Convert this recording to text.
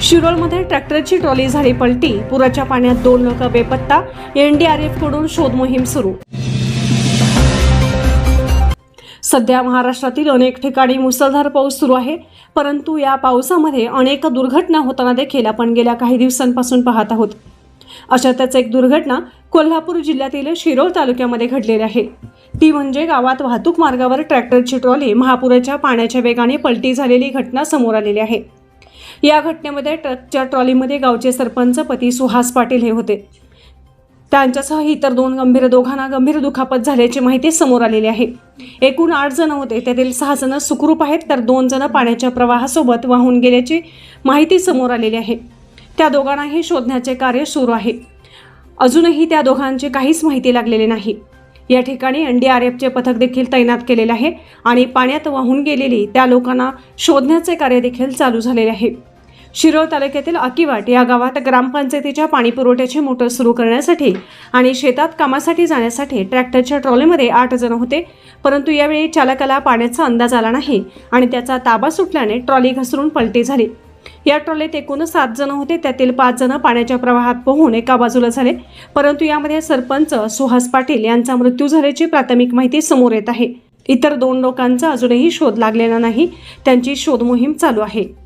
शिरोळमध्ये ट्रॅक्टरची ट्रॉली झाली पलटी. पुराच्या पाण्यात दोन लोक बेपत्ता. एनडीआरएफकडून शोध मोहीम सुरू. सध्या महाराष्ट्रातील अनेक ठिकाणी मुसळधार पाऊस सुरू आहे. परंतु या पावसामध्ये अनेक दुर्घटना होताना देखील आपण गेल्या काही दिवसांपासून पाहत आहोत. अशातच एक दुर्घटना कोल्हापूर जिल्ह्यातील शिरोळ तालुक्यामध्ये घडलेली आहे. ती म्हणजे गावात वाहतूक मार्गावर ट्रॅक्टरची ट्रॉली महापुराच्या पाण्याच्या वेगाने पलटी झालेली घटना समोर आलेली आहे. या घटनेमध्ये ट्रकच्या ट्रॉलीमध्ये गावचे सरपंच पती सुहास पाटील हे होते. त्यांच्यासह इतर दोन गंभीर दोघांना गंभीर दुखापत झाल्याची माहिती समोर आलेली आहे. एकूण आठ जण होते. त्यातील सहा जण सुखरूप आहेत तर दोन जण पाण्याच्या प्रवाहासोबत वाहून गेल्याची माहिती समोर आलेली आहे. त्या दोघांनाही शोधण्याचे कार्य सुरू आहे. अजूनही त्या दोघांची काहीच माहिती लागलेली नाही. या ठिकाणी एन डी आर एफचे पथक देखील तैनात केलेले आहे आणि पाण्यात वाहून गेलेली त्या लोकांना शोधण्याचे कार्य देखील चालू झालेले आहे. शिरोळ तालुक्यातील अकिवाट या गावात ग्रामपंचायतीच्या पाणी पुरवठ्याची मोटर सुरू करण्यासाठी आणि शेतात कामासाठी जाण्यासाठी ट्रॅक्टरच्या ट्रॉलीमध्ये आठ जण होते परंतु यावेळी चालकाला पाण्याचा अंदाज आला नाही आणि त्याचा ताबा सुटल्याने ट्रॉली घसरून पलटी झाली. या ट्रॉलीत एकूण सात जण होते. त्यातील पाच जण पाण्याच्या प्रवाहात पोहून एका बाजूला झाले. परंतु यामध्ये सरपंच सुहास पाटील यांचा मृत्यू झाल्याची प्राथमिक माहिती समोर येत आहे. इतर दोन लोकांचा अजूनही शोध लागलेला नाही. त्यांची शोध मोहीम चालू आहे.